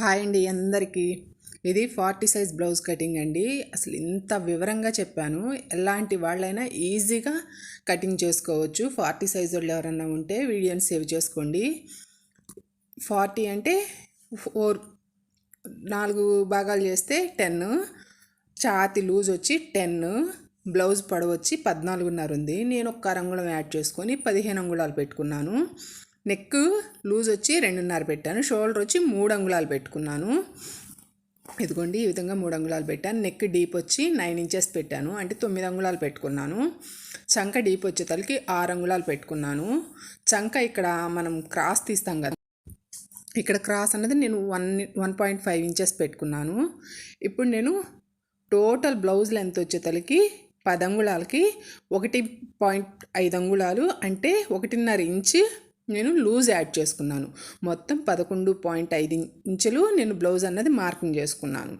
Hi అండి అందరికీ. ఇది ఫార్టీ సైజ్ బ్లౌజ్ కటింగ్ అండి. అసలు ఇంత వివరంగా చెప్పాను. ఎలాంటి వాళ్ళైనా ఈజీగా కటింగ్ చేసుకోవచ్చు. ఫార్టీ సైజ్ వాళ్ళు ఎవరన్నా ఉంటే వీడియోని సేవ్ చేసుకోండి. ఫార్టీ అంటే ఫోర్ నాలుగు భాగాలు చేస్తే టెన్. ఛాతి లూజ్ వచ్చి టెన్. బ్లౌజ్ పడవచ్చి పద్నాలుగున్నర ఉంది. నేను ఒక్క అంగుళం యాడ్ చేసుకొని పదిహేను అంగుళాలు పెట్టుకున్నాను. నెక్ లూజ్ వచ్చి రెండున్నర పెట్టాను. షోల్డర్ వచ్చి మూడు అంగుళాలు పెట్టుకున్నాను. ఇదిగోండి ఈ విధంగా మూడు అంగుళాలు పెట్టాను. నెక్ డీప్ వచ్చి నైన్ ఇంచెస్ పెట్టాను. అంటే తొమ్మిది అంగుళాలు పెట్టుకున్నాను. చంక డీప్ వచ్చేతలకి ఆరు అంగుళాలు పెట్టుకున్నాను. చంక ఇక్కడ మనం క్రాస్ తీస్తాం కదా. ఇక్కడ క్రాస్ అన్నది నేను one one point five inches పెట్టుకున్నాను. ఇప్పుడు నేను టోటల్ బ్లౌజ్ లెంత్ వచ్చేతలకి పది అంగుళాలకి ఒకటి పాయింట్ ఐదు అంగుళాలు. అంటే ఒకటిన్నర ఇంచు నేను లూజ్ యాడ్ చేసుకున్నాను. మొత్తం పదకొండు పాయింట్ ఐదు ఇంచులు నేను బ్లౌజ్ అన్నది మార్కింగ్ చేసుకున్నాను.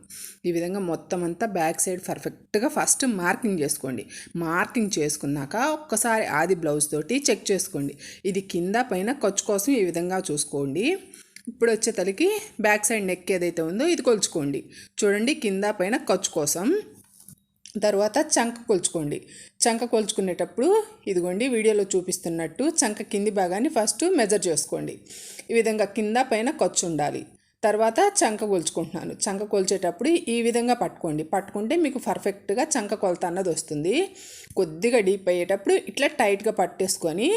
ఈ విధంగా మొత్తం అంతా బ్యాక్ సైడ్ పర్ఫెక్ట్గా ఫస్ట్ మార్కింగ్ చేసుకోండి. మార్కింగ్ చేసుకున్నాక ఒక్కసారి ఆది బ్లౌజ్ తోటి చెక్ చేసుకోండి. ఇది కింద పైన ఖర్చు కోసం ఈ విధంగా చూసుకోండి. ఇప్పుడు వచ్చే తలకి బ్యాక్ సైడ్ నెక్ ఏదైతే ఉందో ఇది కొలుచుకోండి. చూడండి కింద పైన ఖర్చు కోసం తర్వాత చంక కొలుచుకోండి. చంక కొలుచుకునేటప్పుడు ఇదిగోండి వీడియోలో చూపిస్తున్నట్టు చంక కింది భాగాన్ని ఫస్ట్ మెజర్ చేసుకోండి. ఈ విధంగా కింద పైన ఖర్చు ఉండాలి. తర్వాత చంక కొలుచుకుంటున్నాను. చంక కొలిచేటప్పుడు ఈ విధంగా పట్టుకోండి. పట్టుకుంటే మీకు పర్ఫెక్ట్గా చంక కొలత అన్నది వస్తుంది. కొద్దిగా డీప్ అయ్యేటప్పుడు ఇట్లా టైట్గా పట్టేసుకొని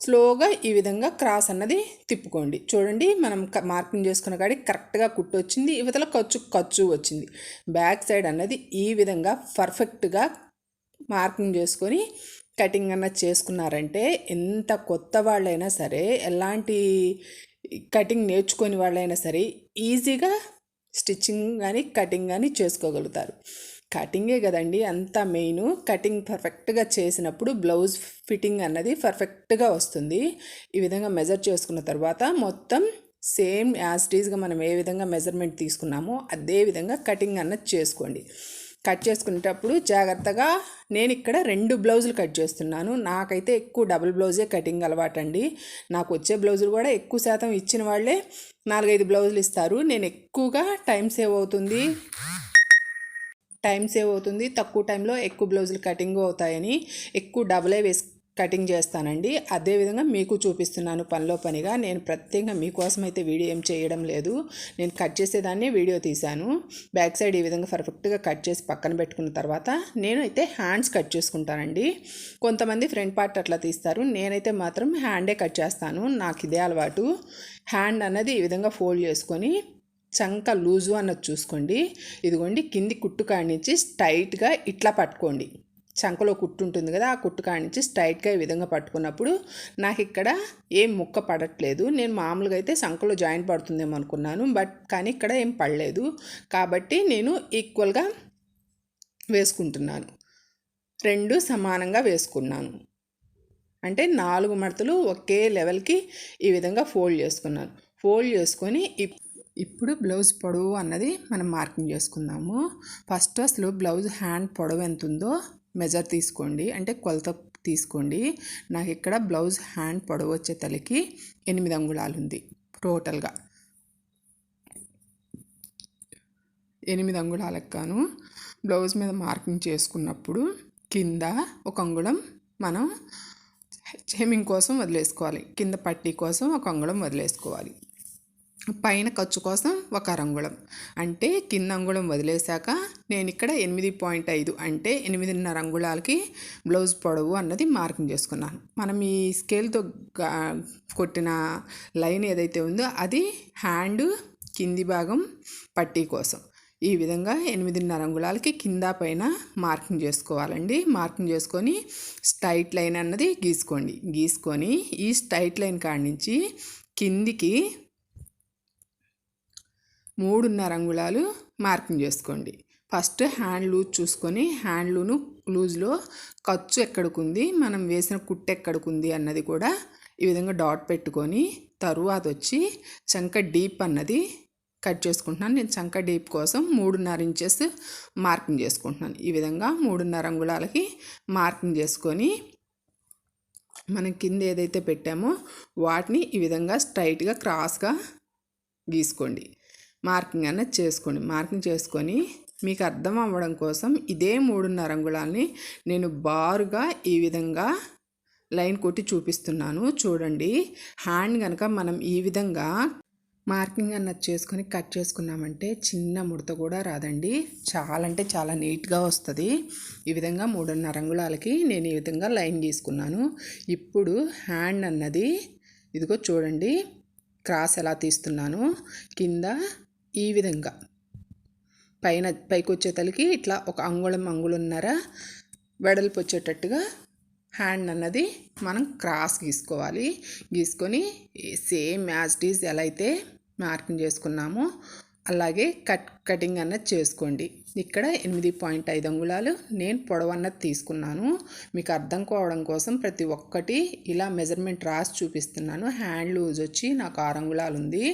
స్లోగా ఈ విధంగా క్రాస్ అన్నది తిప్పుకోండి. చూడండి మనం మార్కింగ్ చేసుకున్న కాడికి కరెక్ట్గా కుట్టు వచ్చింది ఇవతల ఖర్చు ఖర్చు వచ్చింది. బ్యాక్ సైడ్ అన్నది ఈ విధంగా పర్ఫెక్ట్గా మార్కింగ్ చేసుకొని కటింగ్ అన్నది చేసుకున్నారంటే ఎంత కొత్త వాళ్ళైనా సరే ఎలాంటి కటింగ్ నేర్చుకొని వాళ్ళైనా సరే ఈజీగా స్టిచ్చింగ్ కానీ కటింగ్ కానీ చేసుకోగలుగుతారు. కటింగే కదండి అంత మెయిన్. కటింగ్ పర్ఫెక్ట్గా చేసినప్పుడు బ్లౌజ్ ఫిట్టింగ్ అన్నది పర్ఫెక్ట్గా వస్తుంది. ఈ విధంగా మెజర్ చేసుకున్న తర్వాత మొత్తం సేమ్ యాజ్ టీజ్గా మనం ఏ విధంగా మెజర్మెంట్ తీసుకున్నామో అదే విధంగా కటింగ్ అన్నది చేసుకోండి. కట్ చేసుకునేటప్పుడు జాగ్రత్తగా నేను ఇక్కడ రెండు బ్లౌజులు కట్ చేస్తున్నాను. నాకైతే ఎక్కువ డబుల్ బ్లౌజే కటింగ్ అలవాటండి. నాకు వచ్చే బ్లౌజులు కూడా ఎక్కువ శాతం ఇచ్చిన వాళ్ళే నాలుగైదు బ్లౌజులు ఇస్తారు. నేను ఎక్కువగా టైం సేవ్ అవుతుంది. టైం సేవ్ అవుతుంది. తక్కువ టైంలో ఎక్కువ బ్లౌజులు కటింగ్ అవుతాయని ఎక్కువ డబులే వేసి కటింగ్ చేస్తానండి. అదేవిధంగా మీకు చూపిస్తున్నాను పనిలో పనిగా. నేను ప్రత్యేకంగా మీకోసం అయితే వీడియో ఏం చేయడం లేదు. నేను కట్ చేసేదాన్ని వీడియో తీశాను. బ్యాక్ సైడ్ ఈ విధంగా పర్ఫెక్ట్గా కట్ చేసి పక్కన పెట్టుకున్న తర్వాత నేను అయితే హ్యాండ్స్ కట్ చేసుకుంటానండి. కొంతమంది ఫ్రంట్ పార్ట్ అట్లా తీస్తారు. నేనైతే మాత్రం హ్యాండే కట్ చేస్తాను. నాకు ఇదే అలవాటు. హ్యాండ్ అన్నది ఈ విధంగా ఫోల్డ్ చేసుకొని చంక లూజు అన్నది చూసుకోండి. ఇదిగోండి కింది కుట్టు కాడి స్టైట్గా ఇట్లా పట్టుకోండి. చంకలో కుట్టు ఉంటుంది కదా ఆ కుట్టు కాడి నుంచి స్ట్రైట్గా ఈ విధంగా పట్టుకున్నప్పుడు నాకు ఇక్కడ ఏం ముక్క పడట్లేదు. నేను మామూలుగా అయితే చంకలో జాయింట్ పడుతుందేమో అనుకున్నాను బట్ కానీ ఇక్కడ ఏం పడలేదు. కాబట్టి నేను ఈక్వల్గా వేసుకుంటున్నాను. రెండు సమానంగా వేసుకున్నాను. అంటే నాలుగు మడతలు ఒకే లెవెల్కి ఈ విధంగా ఫోల్డ్ చేసుకున్నాను. ఫోల్డ్ చేసుకొని ఇప్పుడు బ్లౌజ్ పొడవు అన్నది మనం మార్కింగ్ చేసుకుందాము. ఫస్ట్ అసలు బ్లౌజ్ హ్యాండ్ పొడవు ఎంత ఉందో మెజర్ తీసుకోండి. అంటే కొలత తీసుకోండి. నాకు ఇక్కడ బ్లౌజ్ హ్యాండ్ పొడవు వచ్చే తలకి ఎనిమిది అంగుళాలు ఉంది టోటల్గా ఎనిమిది అంగుళాలకు కాను బ్లౌజ్ మీద మార్కింగ్ చేసుకున్నప్పుడు కింద ఒక అంగుళం మనం హెమింగ్ కోసం వదిలేసుకోవాలి. కింద పట్టీ కోసం ఒక అంగుళం వదిలేసుకోవాలి. పైన ఖర్చు కోసం ఒక అంగుళం అంటే కింద అంగుళం వదిలేశాక నేను ఇక్కడ ఎనిమిది పాయింట్ ఐదు అంటే ఎనిమిదిన్నర అంగుళాలకి బ్లౌజ్ పొడవు అన్నది మార్కింగ్ చేసుకున్నాను. మనం ఈ స్కేల్తో కొట్టిన లైన్ ఏదైతే ఉందో అది హ్యాండ్ కింది భాగం పట్టీ కోసం. ఈ విధంగా ఎనిమిదిన్నర అంగుళాలకి కింద పైన మార్కింగ్ చేసుకోవాలండి. మార్కింగ్ చేసుకొని స్ట్రైట్ లైన్ అన్నది గీసుకోండి. గీసుకొని ఈ స్ట్రైట్ లైన్ కాడి నుంచి కిందికి మూడున్నర అంగుళాలు మార్కింగ్ చేసుకోండి. ఫస్ట్ హ్యాండ్ లూజ్ చూసుకొని హ్యాండ్ లూను లూజ్లో ఖర్చు ఎక్కడికుంది మనం వేసిన కుట్టు ఎక్కడికుంది అన్నది కూడా ఈ విధంగా డాట్ పెట్టుకొని తరువాత వచ్చి చంక డీప్ అన్నది కట్ చేసుకుంటున్నాను. నేను చంక డీప్ కోసం మూడున్నర ఇంచెస్ మార్కింగ్ చేసుకుంటున్నాను. ఈ విధంగా మూడున్నర అంగుళాలకి మార్కింగ్ చేసుకొని మనం కింద ఏదైతే పెట్టామో వాటిని ఈ విధంగా స్ట్రైట్గా క్రాస్గా గీసుకోండి. మార్కింగ్ అన్నది చేసుకోండి. మార్కింగ్ చేసుకొని మీకు అర్థం అవ్వడం కోసం ఇదే మూడున్నర అంగుళాలని నేను బారుగా ఈ విధంగా లైన్ కొట్టి చూపిస్తున్నాను. చూడండి. హ్యాండ్ కనుక మనం ఈ విధంగా మార్కింగ్ అన్నది చేసుకొని కట్ చేసుకున్నామంటే చిన్న ముడత కూడా రాదండి. చాలా అంటే చాలా నీట్గా వస్తుంది. ఈ విధంగా మూడున్నర అంగుళాలకి నేను ఈ విధంగా లైన్ గీసుకున్నాను ఇప్పుడు హ్యాండ్ అన్నది ఇదిగో చూడండి. క్రాస్ ఎలా తీస్తున్నాను? కింద ఈ విధంగా. పైన పైకి వచ్చే తలకి ఇట్లా ఒక అంగుళం అంగుళన్నర వెడల్పు వచ్చేటట్టుగా హ్యాండ్ అన్నది మనం క్రాస్ గీసుకోవాలి. గీసుకొని సేమ్ యాజ్ డీజ్ ఎలా అయితే మార్కింగ్ చేసుకున్నామో అలాగే కట్ కటింగ్ అన్నది చేసుకోండి. ఇక్కడ ఎనిమిది పాయింట్ ఐదు అంగుళాలు నేను పొడవు అన్నది తీసుకున్నాను. మీకు అర్థం కావడం కోసం ప్రతి ఒక్కటి ఇలా మెజర్మెంట్ రాసి చూపిస్తున్నాను. హ్యాండ్ లూజ్ వచ్చి నాకు ఆరు అంగుళాలు ఉంది.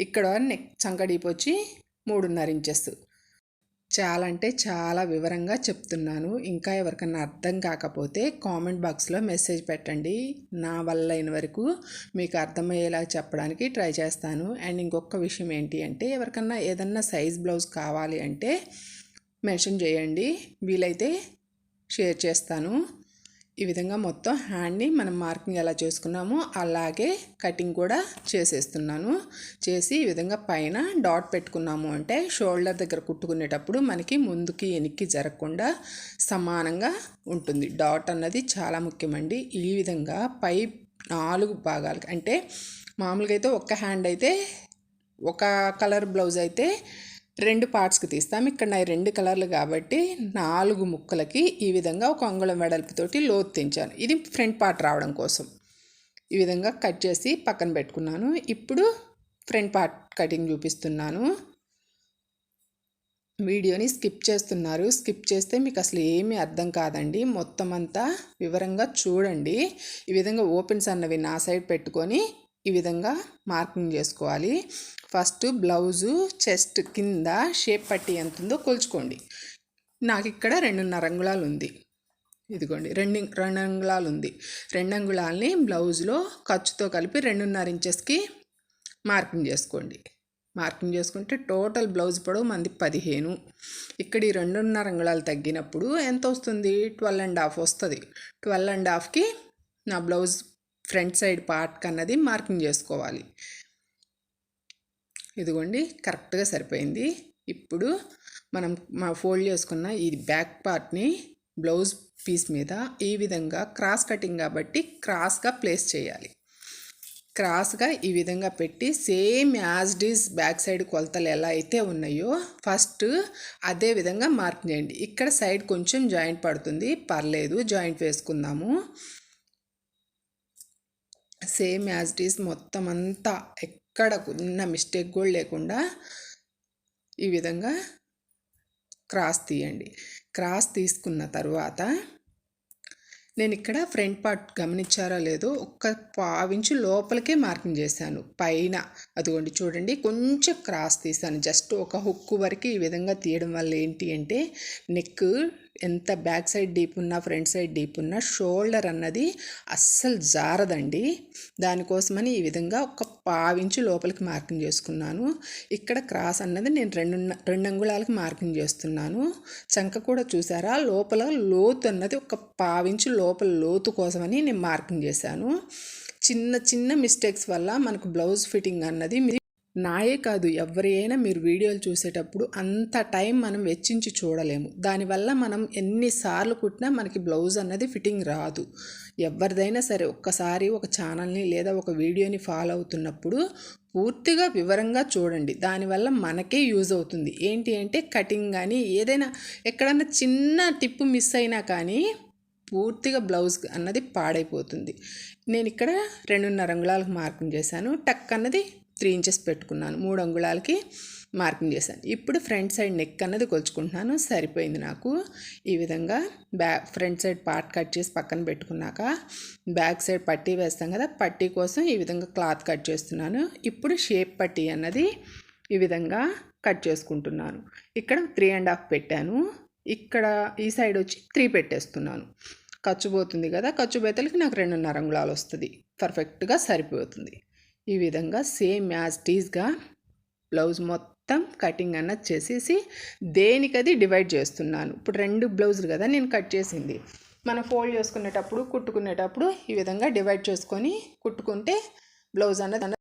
ఇక్కడ నెక్ చంకడీపు వచ్చి మూడున్నర ఇంచెస్ చాలా అంటే చాలా వివరంగా చెప్తున్నాను. ఇంకా ఎవరికన్నా అర్థం కాకపోతే కామెంట్ బాక్స్లో మెసేజ్ పెట్టండి. నా వల్ల అయిన వరకు మీకు అర్థమయ్యేలా చెప్పడానికి ట్రై చేస్తాను. అండ్ ఇంకొక విషయం ఏంటి అంటే ఎవరికన్నా ఏదన్నా సైజ్ బ్లౌజ్ కావాలి అంటే మెన్షన్ చేయండి. వీలైతే షేర్ చేస్తాను. ఈ విధంగా మొత్తం హ్యాండ్ని మనం మార్కింగ్ ఎలా చేసుకున్నామో అలాగే కటింగ్ కూడా చేసేస్తున్నాను. చేసి ఈ విధంగా పైన డాట్ పెట్టుకున్నాము అంటే షోల్డర్ దగ్గర కుట్టుకునేటప్పుడు మనకి ముందుకి వెనక్కి జరగకుండా సమానంగా ఉంటుంది. డాట్ అన్నది చాలా ముఖ్యమండి. ఈ విధంగా పై నాలుగు భాగాలకి అంటే మామూలుగా అయితే ఒక్క హ్యాండ్ అయితే ఒక కలర్ బ్లౌజ్ అయితే రెండు పార్ట్స్కి తీస్తాం. ఇక్కడ నా రెండు కలర్లు కాబట్టి నాలుగు ముక్కలకి ఈ విధంగా ఒక అంగుళం వెడల్పుతోటి లోతు తెంచాను. ఇది ఫ్రంట్ పార్ట్ రావడం కోసం. ఈ విధంగా కట్ చేసి పక్కన పెట్టుకున్నాను. ఇప్పుడు ఫ్రంట్ పార్ట్ కటింగ్ చూపిస్తున్నాను. వీడియోని స్కిప్ చేస్తున్నారు. స్కిప్ చేస్తే మీకు అసలు ఏమీ అర్థం కాదండి. మొత్తం అంతా వివరంగా చూడండి. ఈ విధంగా ఓపెన్స్ అన్నవి నా సైడ్ పెట్టుకొని ఈ విధంగా మార్కింగ్ చేసుకోవాలి. ఫస్ట్ బ్లౌజు చెస్ట్ కింద షేప్ పట్టి ఎంత ఉందో కొలుచుకోండి. నాకు ఇక్కడ రెండున్నర అంగుళాలు ఉంది. ఇదిగోండి రెండు రెండు అంగుళాలు ఉంది. రెండు అంగుళాలని బ్లౌజ్లో ఖర్చుతో కలిపి రెండున్నర ఇంచెస్కి మార్కింగ్ చేసుకోండి. మార్కింగ్ చేసుకుంటే టోటల్ బ్లౌజ్ పొడవు మంది పదిహేను. ఇక్కడ ఈ రెండున్నర అంగుళాలు తగ్గినప్పుడు ఎంత వస్తుంది? ట్వెల్వ్ అండ్ హాఫ్ వస్తుంది. ట్వెల్వ్ అండ్ హాఫ్కి నా బ్లౌజ్ ఫ్రంట్ సైడ్ పార్ట్ కన్నది మార్కింగ్ చేసుకోవాలి. ఇదిగోండి కరెక్ట్గా సరిపోయింది. ఇప్పుడు మనం మా ఫోల్డ్ చేసుకున్న ఈ బ్యాక్ పార్ట్ని బ్లౌజ్ పీస్ మీద ఈ విధంగా క్రాస్ కటింగ్ కాబట్టి క్రాస్గా ప్లేస్ చేయాలి. క్రాస్గా ఈ విధంగా పెట్టి same as these back side కొలతలు ఎలా అయితే ఉన్నాయో ఫస్ట్ అదే విధంగా మార్క్ చేయండి. ఇక్కడ సైడ్ కొంచెం జాయింట్ పడుతుంది. పర్లేదు జాయింట్ వేసుకుందాము. సేమ్ యాజ్ ఇట్ ఈస్ మొత్తం అంతా ఎక్కడ ఉన్న మిస్టేక్ కూడా లేకుండా ఈ విధంగా క్రాస్ తీయండి. క్రాస్ తీసుకున్న తర్వాత నేను ఇక్కడ ఫ్రంట్ పార్ట్ గమనించారో లేదో ఒక్క పావించు లోపలికే మార్కింగ్ చేశాను. పైన అదిగోండి చూడండి కొంచెం క్రాస్ తీసాను జస్ట్ ఒక హుక్కు వరకు ఈ విధంగా తీయడం వల్ల ఏంటి అంటే నెక్ ఎంత బ్యాక్ సైడ్ డీప్ ఉన్నా ఫ్రంట్ సైడ్ డీప్ ఉన్నా షోల్డర్ అన్నది అస్సలు జారదండి. దానికోసమని ఈ విధంగా ఒక పావించి లోపలికి మార్కింగ్ చేసుకున్నాను. ఇక్కడ క్రాస్ అన్నది నేను రెండు రెండు అంగుళాలకి మార్కింగ్ చేస్తున్నాను. చంక కూడా చూసారా? లోపల లోతు అన్నది ఒక పావించి లోపల లోతు కోసమని నేను మార్కింగ్ చేశాను. చిన్న చిన్న మిస్టేక్స్ వల్ల మనకు బ్లౌజ్ ఫిట్టింగ్ అన్నది నాయే కాదు ఎవరైనా మీరు వీడియోలు చూసేటప్పుడు అంత టైం మనం వెచ్చించి చూడలేము. దానివల్ల మనం ఎన్నిసార్లు కుట్టినా మనకి బ్లౌజ్ అన్నది ఫిట్టింగ్ రాదు. ఎవరిదైనా సరే ఒక్కసారి ఒక ఛానల్ని లేదా ఒక వీడియోని ఫాలో అవుతున్నప్పుడు పూర్తిగా వివరంగా చూడండి. దానివల్ల మనకే యూజ్ అవుతుంది. ఏంటి అంటే కటింగ్ కానీ ఏదైనా ఎక్కడన్నా చిన్న టిప్పు మిస్ అయినా కానీ పూర్తిగా బ్లౌజ్ అన్నది పాడైపోతుంది. నేను ఇక్కడ రెండున్నర అంగుళాలకు మార్కింగ్ చేశాను. టక్ అన్నది త్రీ ఇంచెస్ పెట్టుకున్నాను. మూడు అంగుళాలకి మార్కింగ్ చేశాను. ఇప్పుడు ఫ్రంట్ సైడ్ నెక్ అన్నది కొలుచుకుంటున్నాను. సరిపోయింది నాకు. ఈ విధంగా back front side part cut చేసి పక్కన పెట్టుకున్నాక బ్యాక్ సైడ్ పట్టీ వేస్తాం కదా పట్టీ కోసం ఈ విధంగా క్లాత్ కట్ చేస్తున్నాను. ఇప్పుడు షేప్ పట్టీ అన్నది ఈ విధంగా కట్ చేసుకుంటున్నాను. ఇక్కడ త్రీ అండ్ హాఫ్ పెట్టాను. ఇక్కడ ఈ సైడ్ వచ్చి త్రీ పెట్టేస్తున్నాను. ఖర్చు పోతుంది కదా ఖర్చు బేతలకి నాకు రెండున్నర అంగుళాలు వస్తుంది. పర్ఫెక్ట్గా సరిపోతుంది. ఈ విధంగా సేమ్ యాజ్ టీజ్గా బ్లౌజ్ మొత్తం కటింగ్ అన్నది చేసేసి దేనికది డివైడ్ చేస్తున్నాను. ఇప్పుడు రెండు బ్లౌజులు కదా నేను కట్ చేసింది. మనం ఫోల్డ్ చేసుకునేటప్పుడు కుట్టుకునేటప్పుడు ఈ విధంగా డివైడ్ చేసుకొని కుట్టుకుంటే బ్లౌజ్ అన్నది